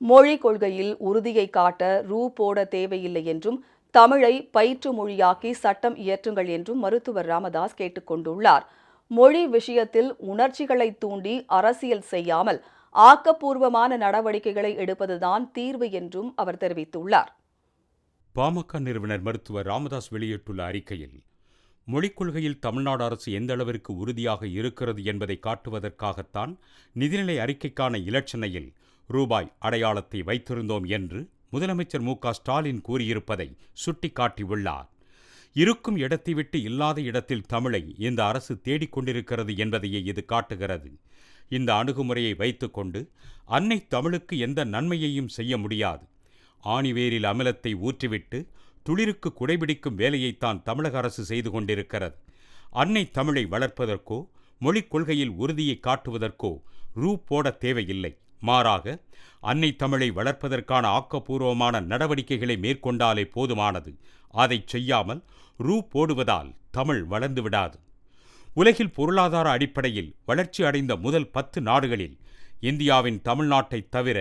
மொழி கொள்கையில் உறுதியை காட்ட ரூ போட தேவையில்லை என்றும் தமிழை பயிற்று மொழியாக்கி சட்டம் இயற்றுங்கள் என்றும் மருத்துவர் ராமதாஸ் கேட்டுக்கொண்டுள்ளார் மொழி விஷயத்தில் உணர்ச்சிகளை தூண்டி அரசியல் செய்யாமல் ஆக்கப்பூர்வமான நடவடிக்கைகளை எடுப்பதுதான் தீர்வு என்றும் அவர் தெரிவித்துள்ளார். பாமக நிறுவனர் மருத்துவர் ராமதாஸ் வெளியிட்டுள்ள அறிக்கையில் மொழிக் கொள்கையில் தமிழ்நாடு அரசு எந்த அளவிற்கு உறுதியாக இருக்கிறது என்பதை காட்டுவதற்காகத்தான் நிதிநிலை அறிக்கைக்கான இலட்சணையில் ரூபாய் அடையாளத்தை வைத்திருந்தோம் என்று முதலமைச்சர் மு க ஸ்டாலின் கூறியிருப்பதை சுட்டிக்காட்டியுள்ளார். இருக்கும் இடத்தை விட்டு இல்லாத இடத்தில் தமிழை இந்த அரசு தேடிக்கொண்டிருக்கிறது என்பதையே இது காட்டுகிறது. இந்த அணுகுமுறையை வைத்துக்கொண்டு அன்னை தமிழுக்கு எந்த நன்மையையும் செய்ய முடியாது. ஆணிவேரில் அமிலத்தை ஊற்றிவிட்டு துளிருக்கு குடைபிடிக்கும் வேலையைத்தான் தமிழக அரசு செய்து கொண்டிருக்கிறது. அன்னை தமிழை வளர்ப்பதற்கோ மொழிக் கொள்கையில் உறுதியை காட்டுவதற்கோ ரூ போட தேவையில்லை. மாறாக அன்னை தமிழை வளர்ப்பதற்கான ஆக்கப்பூர்வமான நடவடிக்கைகளை மேற்கொண்டாலே போதுமானது. அதை செய்யாமல் ரூ போடுவதால் தமிழ் வளர்ந்து விடாது. உலகில் பொருளாதார அடிப்படையில் வளர்ச்சி அடைந்த முதல் பத்து நாடுகளில் இந்தியாவின் தமிழ்நாட்டை தவிர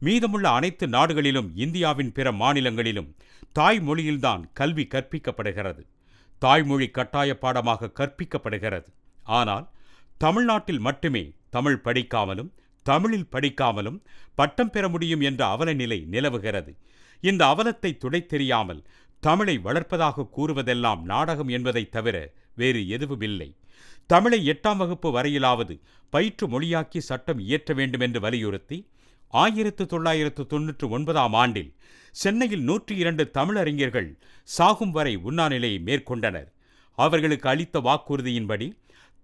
மீதமுள்ள அனைத்து நாடுகளிலும் இந்தியாவின் பிற மாநிலங்களிலும் தாய்மொழியில்தான் கல்வி கற்பிக்கப்படுகிறது. தாய்மொழி கட்டாய பாடமாக கற்பிக்கப்படுகிறது. ஆனால் தமிழ்நாட்டில் மட்டுமே தமிழ் படிக்காமலும் தமிழில் படிக்காமலும் பட்டம் பெற முடியும் என்ற அவல நிலை நிலவுகிறது. இந்த அவலத்தை துடை தெரியாமல் தமிழை வளர்ப்பதாக கூறுவதெல்லாம் நாடகம் என்பதை தவிர வேறு எதுவுமில்லை. தமிழை எட்டாம் வகுப்பு வரையிலாவது பயிற்று மொழியாக்கி சட்டம் இயற்ற வேண்டும் என்று வலியுறுத்தி ஆயிரத்து தொள்ளாயிரத்து தொன்னூற்று ஒன்பதாம் ஆண்டில் சென்னையில் நூற்றி இரண்டு தமிழறிஞர்கள் சாகும் வரை உண்ணாநிலையை மேற்கொண்டனர். அவர்களுக்கு அளித்த வாக்குறுதியின்படி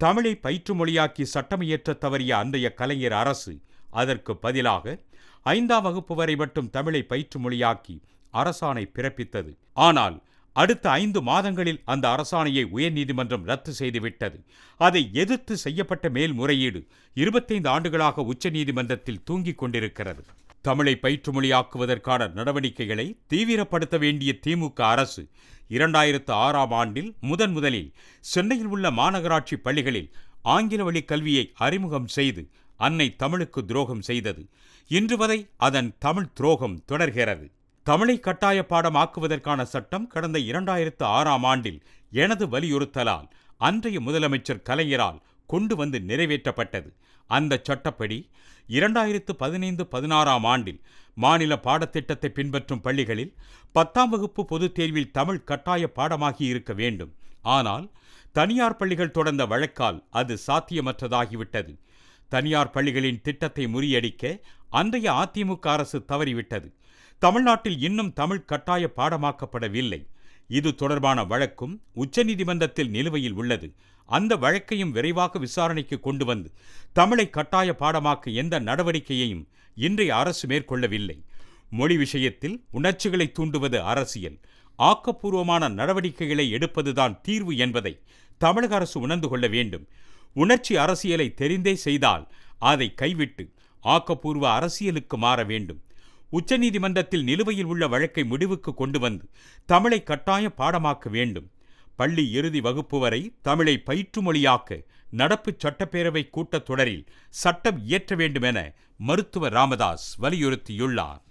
தமிழை பயிற்று மொழியாக்கி சட்டமயற்ற தவறிய அன்றைய கலைஞர் அரசு அதற்கு பதிலாக ஐந்தாம் வகுப்பு வரை மட்டும் தமிழை பயிற்று மொழியாக்கி அரசாணை பிறப்பித்தது. ஆனால் அடுத்த ஐந்து மாதங்களில் அந்த அரசாணையை உயர்நீதிமன்றம் ரத்து செய்துவிட்டது. அதை எதிர்த்து செய்யப்பட்ட மேல்முறையீடு இருபத்தைந்து ஆண்டுகளாக உச்சநீதிமன்றத்தில் தூங்கிக் கொண்டிருக்கிறது. தமிழை பயிற்று மொழியாக்குவதற்கான நடவடிக்கைகளை தீவிரப்படுத்த வேண்டிய திமுக அரசு இரண்டாயிரத்து ஆறாம் ஆண்டில் முதன் முதலில் சென்னையில் உள்ள மாநகராட்சி பள்ளிகளில் ஆங்கில வழி கல்வியை அறிமுகம் செய்து அன்னை தமிழுக்கு துரோகம் செய்தது. இன்று வரை அதன் தமிழ் துரோகம் தொடர்கிறது. தமிழை கட்டாய பாடமாக்குவதற்கான சட்டம் கடந்த இரண்டாயிரத்து ஆறாம் ஆண்டில் எனது வலியுறுத்தலால் அன்றைய முதலமைச்சர் கலைஞரால் கொண்டு வந்து நிறைவேற்றப்பட்டது. அந்த சட்டப்படி இரண்டாயிரத்து பதினைந்து பதினாறாம் ஆண்டில் மாநில பாடத்திட்டத்தை பின்பற்றும் பள்ளிகளில் பத்தாம் வகுப்பு பொதுத் தேர்வில் தமிழ் கட்டாய பாடமாகி இருக்க வேண்டும். ஆனால் தனியார் பள்ளிகள் தொடர்ந்த வழக்கால் அது சாத்தியமற்றதாகிவிட்டது. தனியார் பள்ளிகளின் திட்டத்தை முறியடிக்க அன்றைய அதிமுக அரசு தவறிவிட்டது. தமிழ்நாட்டில் இன்னும் தமிழ் கட்டாய பாடமாக்கப்படவில்லை. இது தொடர்பான வழக்கும் உச்சநீதிமன்றத்தில் நிலுவையில் உள்ளது. அந்த வழக்கையும் விரைவாக விசாரணைக்கு கொண்டு வந்து தமிழை கட்டாய பாடமாக்க எந்த நடவடிக்கையையும் இன்றைய அரசு மேற்கொள்ளவில்லை. மொழி விஷயத்தில் உணர்ச்சிகளை தூண்டுவது அரசியல். ஆக்கப்பூர்வமான நடவடிக்கைகளை எடுப்பதுதான் தீர்வு என்பதை தமிழக அரசு உணர்ந்து கொள்ள வேண்டும். உணர்ச்சி அரசியலை தெரிந்தே செய்தால் அதை கைவிட்டு ஆக்கப்பூர்வ அரசியலுக்கு மாற வேண்டும். உச்சநீதிமன்றத்தில் நிலுவையில் உள்ள வழக்கை முடிவுக்கு கொண்டு வந்து தமிழை கட்டாய பாடமாக்க வேண்டும். பள்ளி இறுதி வகுப்பு வரை தமிழை பயிற்று மொழியாக்க நடப்பு சட்டப்பேரவை கூட்டத்தொடரில் சட்டம் இயற்ற வேண்டுமென மருத்துவர் ராமதாஸ் வலியுறுத்தியுள்ளார்.